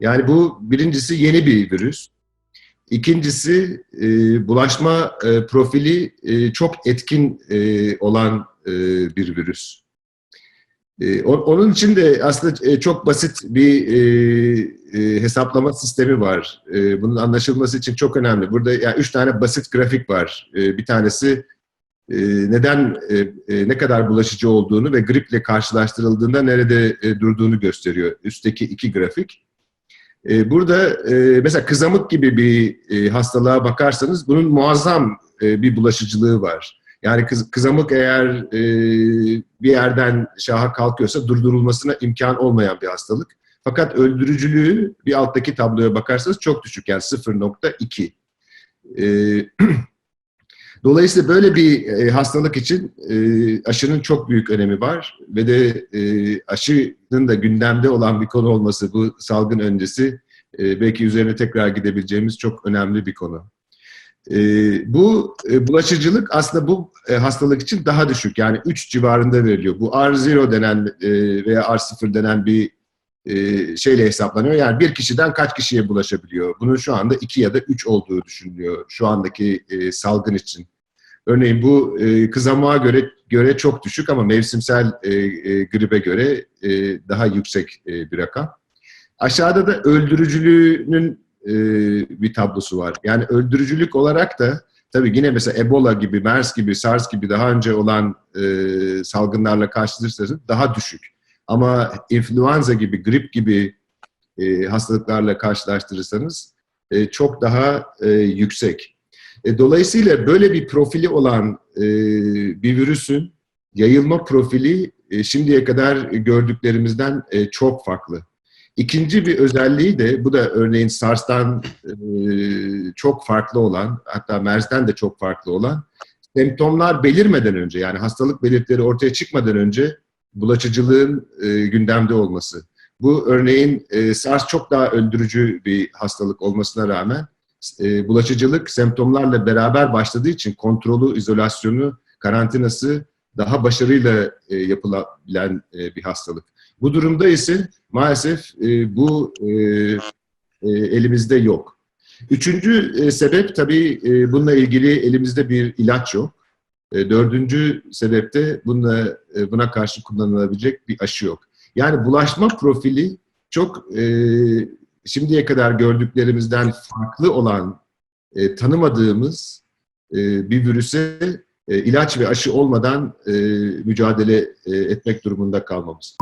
Yani bu birincisi yeni bir virüs. İkincisi e, bulaşma e, profili e, çok etkin e, olan e, bir virüs. E, onun için de aslında e, çok basit bir e, e, hesaplama sistemi var. E, bunun anlaşılması için çok önemli. Burada yani üç tane basit grafik var. E, bir tanesi e, neden e, e, ne kadar bulaşıcı olduğunu ve griple karşılaştırıldığında nerede e, durduğunu gösteriyor. Üstteki iki grafik. E, burada e, mesela kızamık gibi bir e, hastalığa bakarsanız bunun muazzam e, bir bulaşıcılığı var. Yani kız, kızamık eğer bir yerden şaha kalkıyorsa durdurulmasına imkan olmayan bir hastalık. Fakat öldürücülüğü bir alttaki tabloya bakarsanız çok düşük yani 0.2. Dolayısıyla böyle bir e, hastalık için e, aşının çok büyük önemi var ve de e, aşının da gündemde olan bir konu olması bu salgın öncesi e, belki üzerine tekrar gidebileceğimiz çok önemli bir konu. E, bu e, bulaşıcılık aslında bu e, hastalık için daha düşük yani 3 civarında veriliyor. Bu R0 denen e, veya R0 denen bir e, şeyle hesaplanıyor. Yani bir kişiden kaç kişiye bulaşabiliyor? Bunun şu anda 2 ya da 3 olduğu düşünülüyor şu andaki e, salgın için. Örneğin bu e, kızamığa göre göre çok düşük ama mevsimsel e, e, gribe göre daha yüksek bir rakam. Aşağıda da öldürücülüğünün bir tablosu var. Yani öldürücülük olarak da tabii yine mesela Ebola gibi, MERS gibi, SARS gibi daha önce olan salgınlarla karşılaştırırsanız daha düşük. Ama influenza gibi, grip gibi e, hastalıklarla karşılaştırırsanız e, çok daha e, yüksek. E, dolayısıyla böyle bir profili olan e, bir virüsün yayılma profili e, şimdiye kadar gördüklerimizden e, çok farklı. İkinci bir özelliği de bu da örneğin SARS'tan e, çok farklı olan hatta MERS'ten de çok farklı olan semptomlar belirmeden önce yani hastalık belirtileri ortaya çıkmadan önce bulaşıcılığın e, gündemde olması. Bu örneğin e, SARS çok daha öldürücü bir hastalık olmasına rağmen e, bulaşıcılık semptomlarla beraber başladığı için kontrolü, izolasyonu, karantinası daha başarıyla e, yapılabilen e, bir hastalık. Bu durumda ise maalesef e, bu e, e, elimizde yok. Üçüncü e, sebep tabii e, bununla ilgili elimizde bir ilaç yok. E, dördüncü sebep de bununla, e, buna karşı kullanılabilecek bir aşı yok. Yani bulaşma profili çok e, şimdiye kadar gördüklerimizden farklı olan, tanımadığımız bir virüse ilaç ve aşı olmadan mücadele etmek durumunda kalmamız.